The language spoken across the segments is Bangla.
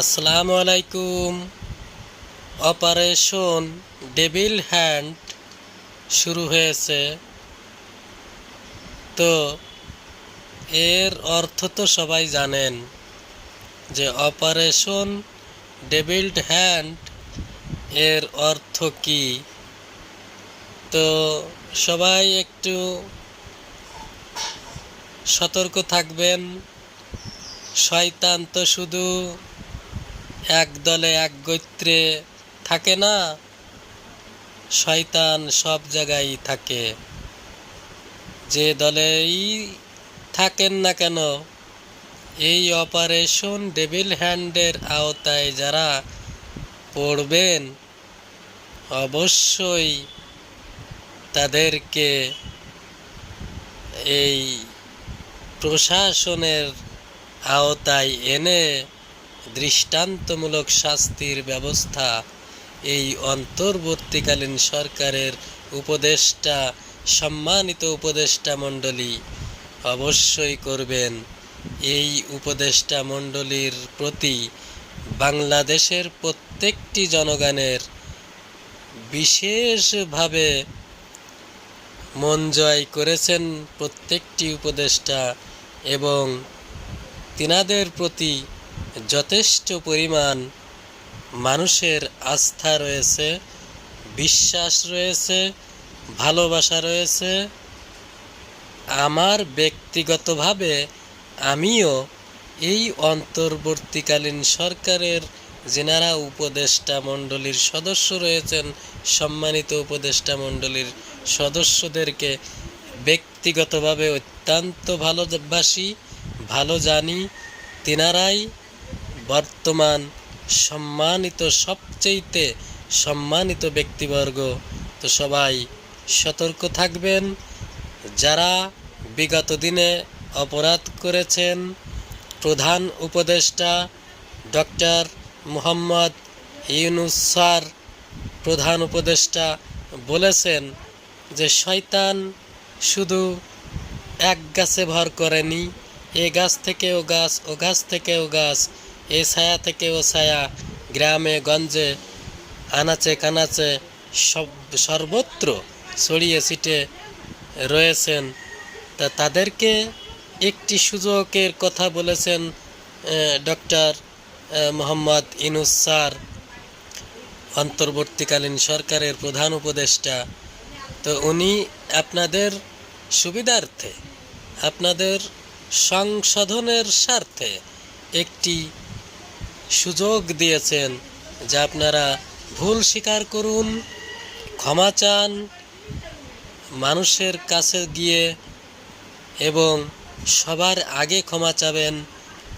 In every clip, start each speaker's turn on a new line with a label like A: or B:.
A: আসসালামু আলাইকুম। অপারেশন ডেভিল হ্যান্ড শুরু হয়েছে। তো, এর অর্থ তো সবাই জানেন যে অপারেশন ডেভিল্ড হ্যান্ড এর অর্থ কি। তো, সবাই একটু সতর্ক থাকবেন। শয়তান তো শুধু এক দলে এক গোত্রে থাকে না, শয়তান সব জায়গায় থাকে। যে দলেই থাকেন না কেন, এই অপারেশন ডেভিল হ্যান্ডের আওতায় যারা পড়বেন, অবশ্যই তাদেরকে এই প্রশাসনের আওতায় এনে দৃষ্টান্তমূলক শাস্তির ব্যবস্থা এই অন্তর্বর্তীকালীন সরকারের উপদেষ্টা, সম্মানিত উপদেষ্টা মণ্ডলী অবশ্যই করবেন। এই উপদেষ্টা মণ্ডলীর প্রতি বাংলাদেশের প্রত্যেকটি জনগণের বিশেষভাবে মন জয় করেছেন প্রত্যেকটি উপদেষ্টা এবং তিনাদের প্রতি যথেষ্ট পরিমাণ মানুষের আস্থা রয়েছে, বিশ্বাস রয়েছে, ভালোবাসা রয়েছে। আমার ব্যক্তিগতভাবে আমিও এই অন্তর্বর্তীকালীন সরকারের যেনারা উপদেষ্টা মণ্ডলীর সদস্য রয়েছেন, সম্মানিত উপদেষ্টা মণ্ডলীর সদস্যদেরকে ব্যক্তিগতভাবে অত্যন্ত ভালোবাসি, ভালো জানি। তিনারাই বর্তমান সম্মানিত সবচেয়েতে সম্মানিত ব্যক্তিবর্গ। তো সবাই সতর্ক থাকবেন। যারা বিগত দিনে অপরাধ করেছেন, প্রধান উপদেষ্টা ডক্টর মোহাম্মদ ইউনুস স্যার, প্রধান উপদেষ্টা বলেছেন যে শয়তান শুধু এক গাছে ভর করেনি, এ গাছ থেকে ও গাছ ও গাছ থেকে ও গাছ এ ছায়া থেকে ও ছায়া, গ্রামে, গঞ্জে, আনাচে, কানাচে, সব, সর্বত্র ছড়িয়ে ছিটে রয়েছেন। তা তাদেরকে একটি সুযোগের কথা বলেছেন ডক্টর মোহাম্মদ ইনুস স্যার, অন্তর্বর্তীকালীন সরকারের প্রধান উপদেষ্টা। তো উনি আপনাদের সুবিধার্থে, আপনাদের সংশোধনের স্বার্থে একটি সুযোগ দিয়েছেন, যে আপনারা ভুল স্বীকার করুন, ক্ষমা চান, মানুষের কাছে গিয়ে এবং সবার আগে ক্ষমা চাবেন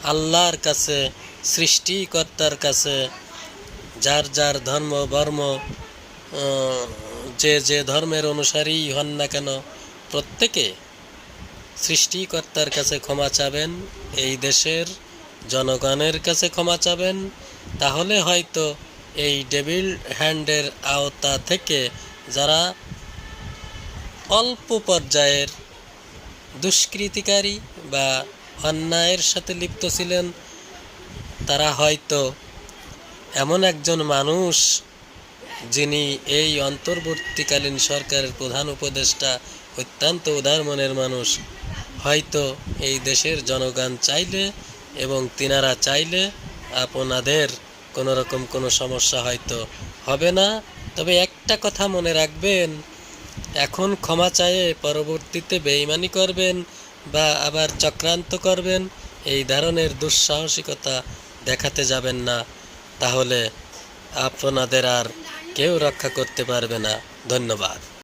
A: আল্লাহর কাছে, সৃষ্টিকর্তার কাছে, যার যার ধর্ম, বর্ম যে যে ধর্মের অনুসারী হন না কেন, প্রত্যেকে সৃষ্টিকর্তার কাছে ক্ষমা চাবেন এই দেশের জনগণের কাছে ক্ষমা চাবেন, তাহলে হয়তো এই ডেভিল হ্যান্ডের আওতা থেকে যারা অল্প পর্যায়ের দুষ্কৃতিকারী বা অন্যায়ের সাথে লিপ্ত ছিলেন, তারা হয়তো এমন একজন মানুষ যিনি এই অন্তর্বর্তীকালীন সরকারের প্রধান উপদেষ্টা, অত্যন্ত উদার মনের মানুষ। হয়তো এই দেশের জনগণ চাইলে এবং তিনারা চাইলে আপনাদের কোনো রকম কোনো সমস্যা হয়তো হবে না। তবে একটা কথা মনে রাখবেন, এখন ক্ষমা চায়ে পরবর্তীতে বেইমানি করবেন বা আবার চক্রান্ত করবেন, এই ধরনের দুঃসাহসিকতা দেখাতে যাবেন না। তাহলে আপনাদের আর কেউ রক্ষা করতে পারবে না। ধন্যবাদ।